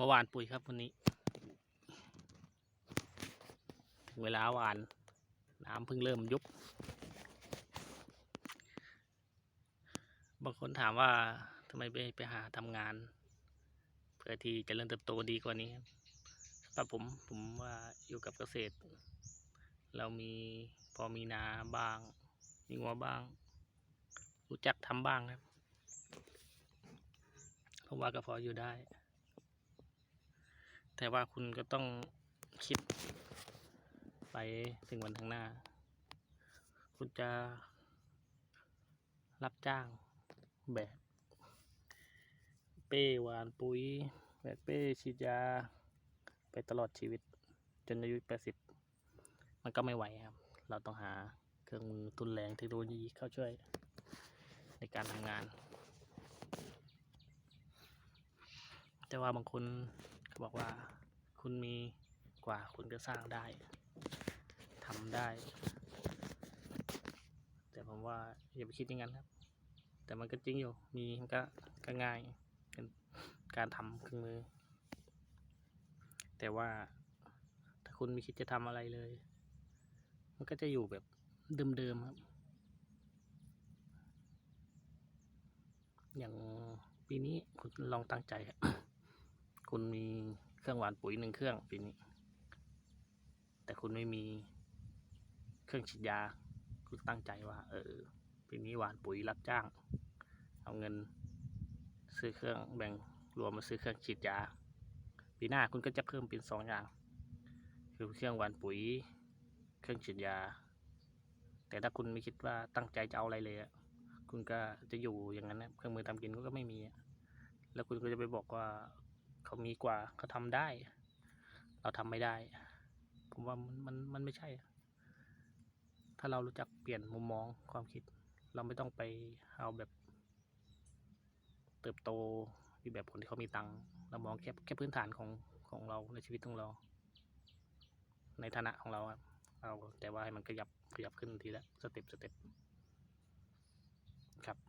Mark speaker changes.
Speaker 1: เมื่อวานปุ๋ยครับวันนี้ เวลาหวาน น้ำเพิ่งเริ่มยุบ บางคนถามว่าทำไมไปไปหาทำงาน เพื่อที่จะเริ่มเติบโตดีกว่านี้สำหรับผมผมว่าอยู่กับเกษตร เรามีพอมีนาบ้าง มีงัวบ้าง รู้จักทำบ้างครับผมว่าก็พออยู่ได้ แต่ว่าคุณก็ต้องคิด ไปถึงวันข้างหน้า คุณจะรับจ้างแบกเป้หวานปุ๋ย แบกเป้ฉีดยา ไปตลอดชีวิต จนอายุแปดสิบมันก็ไม่ไหวครับ เราต้องหาเครื่องมือทุนแรงเทคโนโลยีเข้าช่วยในการทำงาน แต่ว่าบางคน บอกว่าคุณมีกว่าคุณก็สร้างได้ทำได้ แต่ผมว่าอย่าไปคิดอย่างนั้นครับ แต่มันก็จริงอยู่มีมันก็ก็ง่ายเป็นการทำเครื่องมือ แต่ว่าถ้าคุณไม่คิดจะทำอะไรเลย มันก็จะอยู่แบบเดิมๆครับ อย่างปีนี้คุณลองตั้งใจอะ คุณมีเครื่องหวานปุ๋ยหนึ่งเครื่องปีนี้ แต่คุณไม่มีเครื่องฉีดยา คุณตั้งใจว่า เออปีนี้หวานปุ๋ยรับจ้าง เอาเงิน ซื้อเครื่องแบ่งรวมมาซื้อเครื่องฉีดยา ปีหน้าคุณก็จะเพิ่มเป็นสองอย่าง คือเครื่องหวานปุ๋ย เครื่องฉีดยา แต่ถ้าคุณไม่คิดว่าตั้งใจจะเอาอะไรเลยอะคุณก็จะอยู่อย่างนั้นนะเครื่องมือทำกินก็ไม่มี แล้วคุณก็จะไปบอกว่า เขามีกว่าเขาทำได้ เราทำไม่ได้ ผมว่ามันมันมันไม่ใช่ ถ้าเรารู้จักเปลี่ยนมุมมองความคิด เราไม่ต้องไปเอาแบบ เติบโตอยู่แบบคนที่เขามีตังค์เรามองแค่แค่พื้นฐานของของเราในชีวิตของเรา ในฐานะของเราครับเอาแต่ว่าให้มันขยับขยับขึ้นทีละสเต็ปสเต็ปครับ